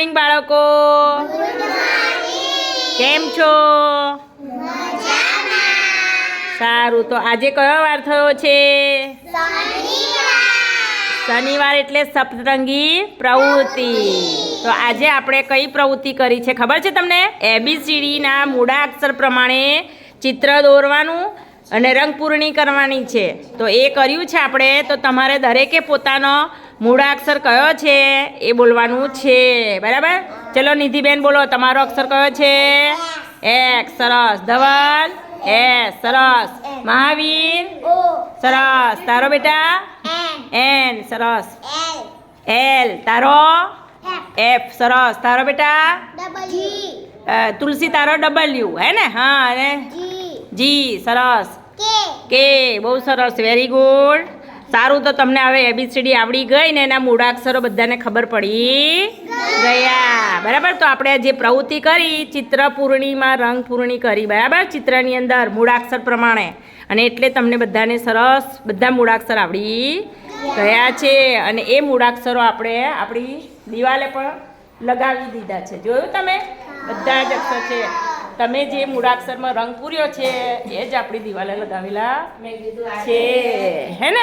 Morning બાળકો. કેમ છો? સારું. તો આજે કયો વાર થયો છે? શનિવાર એટલે સપ્તરંગી પ્રવૃત્તિ. તો આજે આપણે કઈ પ્રવૃત્તિ કરી છે ખબર છે તમને? એબીસીડીના મૂળા અક્ષર પ્રમાણે ચિત્ર દોરવાનું અને રંગપૂરણી કરવાની છે. તો એ કર્યું છે આપણે. તો તમારે દરેકે પોતાનો મૂળાક્ષર કયો છે? એ બોલવાનું છે. બરાબર? ચલો નિધિબેન બોલો તમારો અક્ષર કયો છે? એક્સ. સરસ. ધવલ? એસ. સરસ. મહાવીર? સરસ. તારો બેટા? એન. સરસ. એલ. તારો? એફ. સરસ. તારો બેટા? તુલસી તારો ડબલ્યુ. હે ને? હા અને? જી. સરસ. કે. બહુ સરસ. Very good. સારું તો તમને હવે એબીસીડી આવડી ગઈ ને એના મૂળાક્ષરો બધાને ખબર પડી? ગયા. બરાબર? તો આપણે જે પ્રવૃત્તિ કરી, ચિત્ર પૂર્ણિમાં, રંગ પૂર્ણી કરી. બરાબર? ચિત્રની અંદર મૂળાક્ષર પ્રમાણે. અને એટલે તમને બધાને સરસ બધા મૂળાક્ષર આવડી ગયા છે. અને એ મૂળાક્ષરો આપણે આપણી દિવાલે પણ લગાવી દીધા છે. જોયું તમે? બધા જ અક્ષર છે. તમે જે મૂળાક્ષરમાં રંગ પૂર્યો છે એ જ આપણી દિવાલે લગાવેલા છે. હે ને?